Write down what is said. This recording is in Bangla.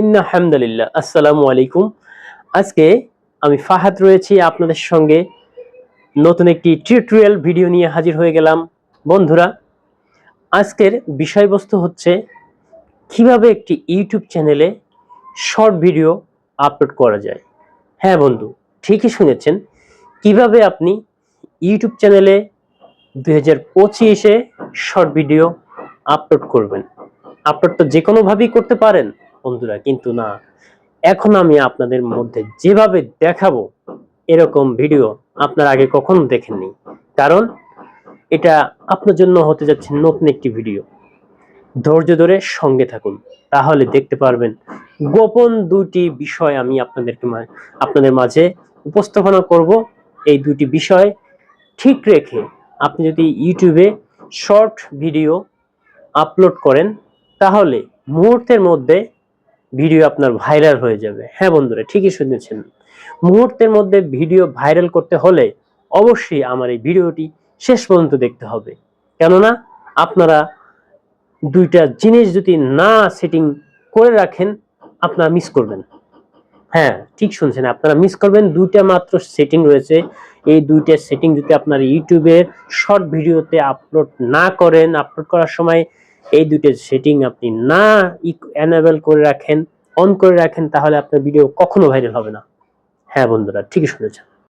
ইন্না হামদুলিল্লাহ, আসসালামু আলাইকুম। আজকে আমি ফাহাদ রয়েছি আপনাদের সঙ্গে। নতুন একটি টিউটোরিয়াল ভিডিও নিয়ে হাজির হয়ে গেলাম। বন্ধুরা, আজকের বিষয়বস্তু হচ্ছে কীভাবে একটি ইউটিউব চ্যানেলে শর্ট ভিডিও আপলোড করা যায়। হ্যাঁ বন্ধু, ঠিকই শুনেছেন। কীভাবে আপনি ইউটিউব চ্যানেলে দুই হাজার পঁচিশে শর্ট ভিডিও আপলোড করবেন? আপলোড তো যে কোনোভাবেই করতে পারেন। বন্ধুরা, কিন্তু না। এখন আমি আপনাদের মধ্যে যেভাবে দেখাবো এরকম ভিডিও আপনার আগে কখনো দেখেননি। কারণ এটা আপনার জন্য হতে যাচ্ছে নতুন একটি ভিডিও। ধৈর্য ধরে সঙ্গে থাকুন, তাহলে দেখতে পারবেন গোপন দুটি বিষয় আমি আপনাদেরকে আপনাদের মাঝে উপস্থাপনা করব। এই দুটি বিষয় ঠিক রেখে আপনি যদি ইউটিউবে শর্ট ভিডিও আপলোড করেন, তাহলে মুহূর্তের মধ্যে ভিডিও আপনার ভাইরাল হয়ে যাবে। হ্যাঁ বন্ধুরা, ঠিকই শুনেছেন। মুহূর্তের মধ্যে ভিডিও ভাইরাল করতে হলে অবশ্যই আমার এই ভিডিওটি শেষ পর্যন্ত দেখতে হবে। কেননা, আপনারা দুইটা জিনিস যদি না সেটিং করে রাখেন, আপনারা মিস করবেন। হ্যাঁ ঠিক শুনছেন, আপনারা মিস করবেন। দুইটা মাত্র সেটিং রয়েছে। এই দুইটা সেটিং যদি আপনার ইউটিউবের শর্ট ভিডিওতে আপলোড না করেন আপলোড করার সময় এই দুটো সেটিং আপনি না এনাবেল করে রাখেন অন করে রাখেন, তাহলে আপনার ভিডিও কখনো ভাইরাল হবে না। হ্যাঁ বন্ধুরা, ঠিকই শুনেছেন।